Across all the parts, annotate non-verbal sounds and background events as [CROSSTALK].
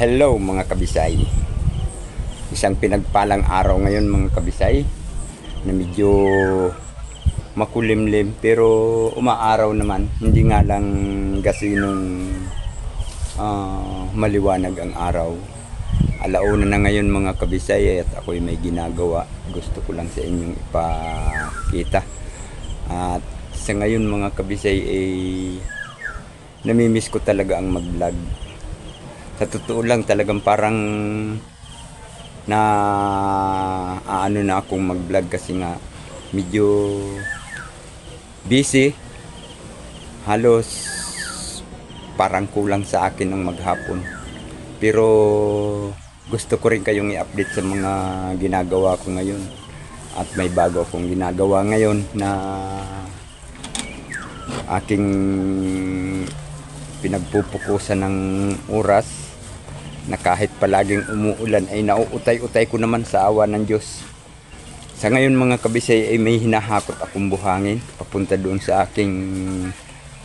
Hello mga kabisay. Isang pinagpalang araw ngayon mga kabisay na medyo makulimlim pero umaaraw naman. Hindi nga lang gasinong ah, maliwanag ang araw. Alauna na ngayon mga kabisay at ako'y may ginagawa. Gusto ko lang sa inyong ipakita. At sa ngayon mga kabisay ay namimiss ko talaga ang mag-vlog sa totoo lang talagang parang na ano na akong mag-vlog kasi nga medyo busy. Halos parang kulang sa akin ang maghapon. Pero gusto ko rin kayong i-update sa mga ginagawa ko ngayon at may bago akong ginagawa ngayon na aking pinagpupukusan ng oras na kahit palaging umuulan ay nauutay-utay ko naman sa awa ng Diyos. Sa ngayon mga kabisay ay may hinahakot akong buhangin papunta doon sa aking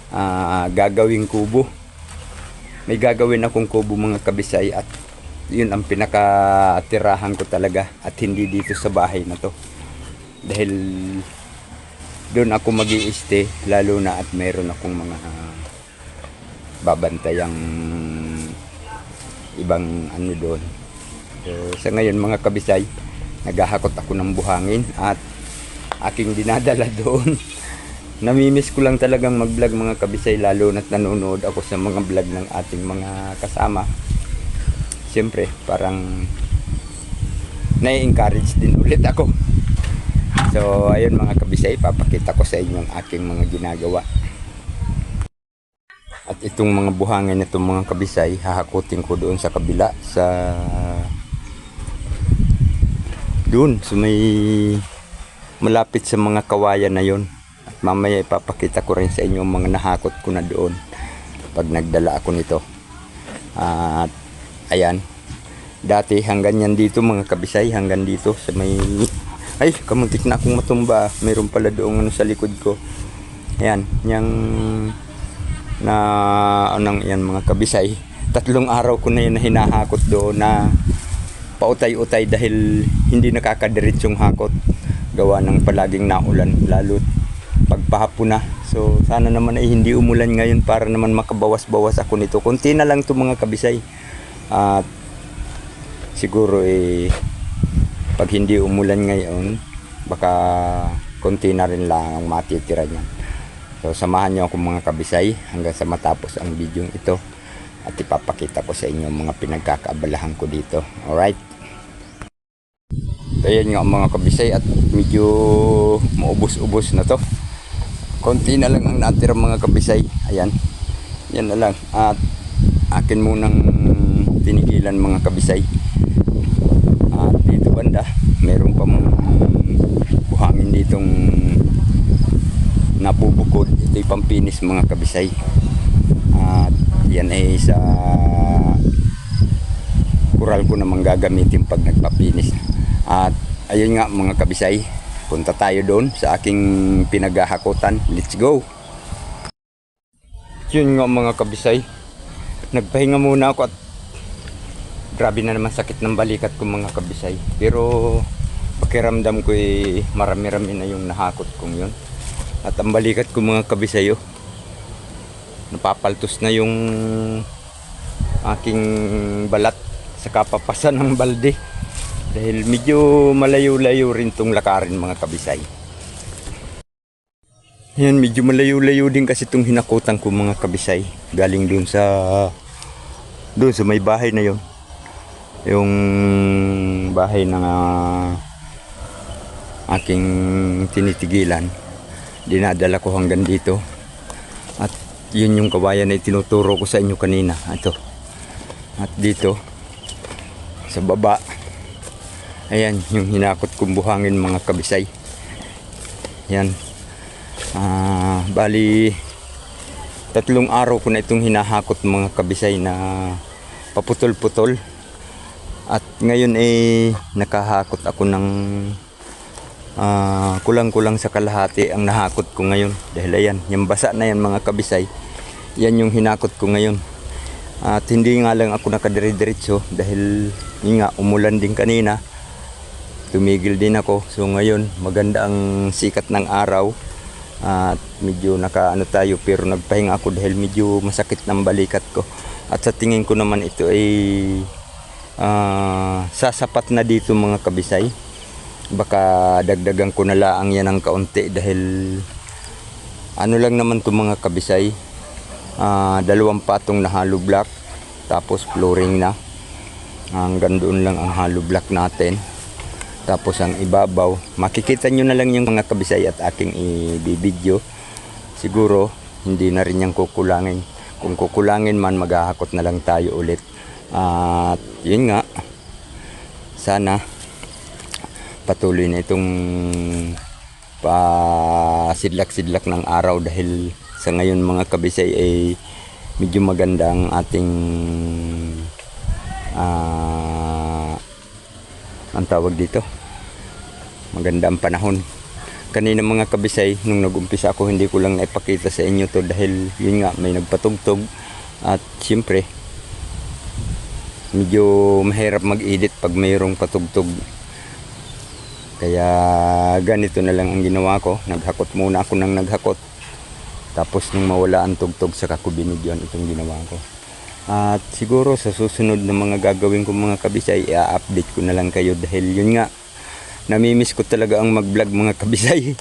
ah, gagawing kubo. May gagawin akong kubo mga kabisay at yun ang pinakatirahan ko talaga at hindi dito sa bahay na to. Dahil doon ako mag lalo na at meron akong mga babantayang ibang ano doon. So, sa ngayon mga kabisay, naghahakot ako ng buhangin at aking dinadala [LAUGHS] doon. Namimiss ko lang talagang mag-vlog mga kabisay lalo na't nanonood ako sa mga vlog ng ating mga kasama. Siyempre, parang nai-encourage din [LAUGHS] ulit ako. So, ayun mga kabisay, papakita ko sa inyo ang aking mga ginagawa. At itong mga buhangin na itong mga kabisay, hahakutin ko doon sa kabila sa doon sa may malapit sa mga kawayan na yon. At mamaya ipapakita ko rin sa inyo ang mga nahakot ko na doon pag nagdala ako nito. At ayan, dati hanggang yan dito mga kabisay, hanggang dito sa may ay, kamuntik na akong matumba. Mayroon pala doon ano sa likod ko. Ayan, yung na anong yan mga kabisay. Tatlong araw ko na yun na hinahakot doon na pautay-utay dahil hindi nakakadiretsong hakot. Gawa ng palaging naulan lalo pagpahapon na. So sana naman ay hindi umulan ngayon para naman makabawas-bawas ako nito. Konti na lang to mga kabisay. At siguro eh pag hindi umulan ngayon baka konti na rin lang ang matitira niyan So samahan niyo ako mga kabisay hanggang sa matapos ang video ito at ipapakita ko sa inyo mga pinagkakaabalahan ko dito. Alright? So yan nga mga kabisay at medyo maubos-ubos na to. Konti na lang ang natira mga kabisay. Ayan. Yan na lang. At akin munang tinigilan mga kabisay. At dito banda, meron pa mga buhangin ditong nabubukod ito yung pampinis mga kabisay. At yan ay sa kural ko namang gagamitin pag nagpapinis. At ayun nga mga kabisay punta tayo doon sa aking pinaghahakutan let's go! Yun nga mga kabisay nagpahinga muna ako at grabe na naman sakit ng balikat ko mga kabisay. Pero pakiramdam ko eh marami-rami na yung nahakot kong yun at ang balikat ko mga kabisayo, napapaltos na yung aking balat sa kapapasan ng balde. Dahil medyo malayo-layo rin tong lakarin mga kabisay. Yan, medyo malayo-layo din kasi itong hinakutan ko mga kabisay. Galing dun sa dun sa may bahay na yon Yung bahay ng ah, aking tinitigilan dinadala ko hanggang dito. At yun yung kawayan na tinuturo ko sa inyo kanina. Ito. At dito sa baba ayan yung hinakot kong buhangin mga kabisay. Yan ah bali tatlong araw ko na itong hinahakot mga kabisay na paputol-putol. At ngayon eh nakahakot ako ng Ah, kulang-kulang sa kalahati ang nahakot ko ngayon dahil ayan, yung basa na yan mga kabisay yan yung hinakot ko ngayon At hindi nga lang ako nakadire-diretso dahil yun nga umulan din kanina. Tumigil din ako. So ngayon maganda ang sikat ng araw. At medyo nakaano tayo pero nagpahinga ako dahil medyo masakit ng balikat ko. At sa tingin ko naman ito ay ah, sasapat na dito mga kabisay. Baka dagdagan ko na lang yan ng kaunti dahil ano lang naman to mga kabisay. Ah, dalawang patong na hollow block tapos flooring na. Hanggang doon lang ang hollow block natin. Tapos ang ibabaw, makikita nyo na lang yung mga kabisay at aking i-video. Siguro, hindi na rin yung kukulangin. Kung kukulangin man, maghahakot na lang tayo ulit. At yun nga, sana patuloy na itong pasidlak-sidlak ng araw dahil sa ngayon mga kabisay ay medyo maganda ang ating ah ang tawag dito? Maganda ang panahon. Kanina mga kabisay nung nagumpisa ako hindi ko lang naipakita sa inyo to dahil yun nga may nagpatugtog at siyempre medyo mahirap mag-edit pag mayroong patugtog kaya ganito na lang ang ginawa ko naghakot muna ako ng naghakot tapos nung mawala ang tugtog saka ko binigyan itong ginawa ko at siguro sa susunod na mga gagawin ko mga kabisay, i-update ko na lang kayo dahil yun nga, namimiss ko talaga ang mag-vlog mga kabisay.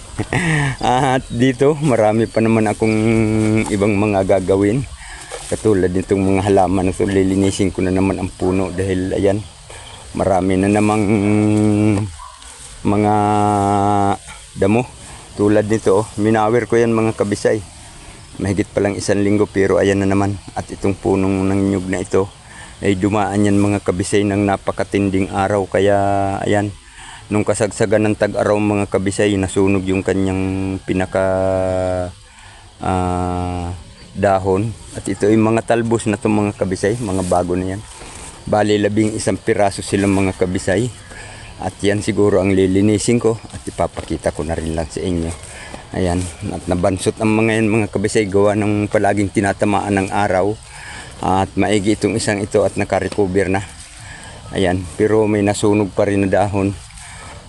[LAUGHS] At dito, marami pa naman akong ibang mga gagawin. Katulad nitong mga halaman na lilinisin ko na naman ang puno dahil ayan, marami na namang mga damo. Tulad nito, oh, minawer ko yan mga kabisay. Mahigit pa lang isang linggo pero ayan na naman. At itong punong ng nyug na ito ay dumaan yan mga kabisay ng napakatinding araw. Kaya ayan nung kasagsagan ng tag-araw mga kabisay nasunog yung kanyang pinaka ah, dahon. At ito ay mga talbos na itong mga kabisay mga bago na yan bali labing isang piraso silang mga kabisay at yan siguro ang lilinisin ko at ipapakita ko na rin lang sa inyo Ayan, at nabansot ang mga yan mga kabisay gawa ng palaging tinatamaan ng araw. At maigi itong isang ito at nakarecover na. Ayan, pero may nasunog pa rin na dahon.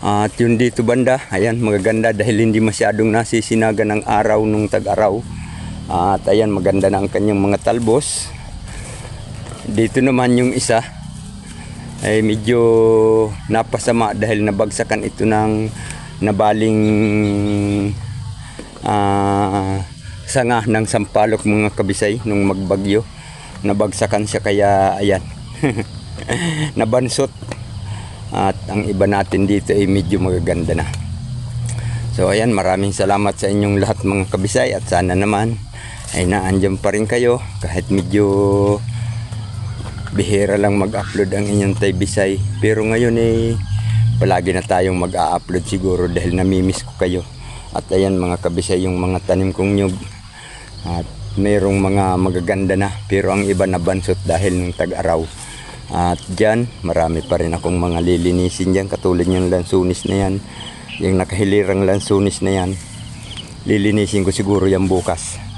At yun dito banda, ayan, magaganda dahil hindi masyadong nasisinaga ng araw nung tag-araw. At ayan, maganda na ang kanyang mga talbos. Dito naman yung isa, ay medyo napasama dahil nabagsakan ito ng nabaling ah, sanga ng sampalok mga kabisay nung magbagyo. Nabagsakan siya kaya ayan. [LAUGHS] Nabansot. At ang iba natin dito ay medyo magaganda na. So ayan maraming salamat sa inyong lahat mga kabisay. At sana naman ay naandyan pa rin kayo kahit medyo bihira lang mag-upload ang inyong tay bisay pero ngayon eh palagi na tayong mag-a-upload siguro dahil namimiss ko kayo at ayan mga kabisay yung mga tanim kong nyug. At mayroong mga magaganda na pero ang iba nabansot dahil ng tag-araw. At dyan marami pa rin akong mga lilinisin dyan katulad yung lansunis na yan. Yung nakahilirang lansunis na yan. Lilinisin ko siguro yan bukas.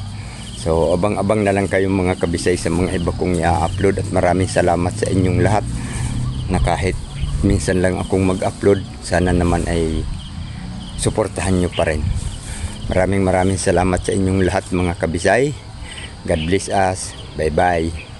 So abang-abang na lang kayong mga kabisay sa mga iba kong i-upload at maraming salamat sa inyong lahat na kahit minsan lang akong mag-upload sana naman ay suportahan nyo pa rin. Maraming maraming salamat sa inyong lahat mga kabisay. God bless us. Bye bye.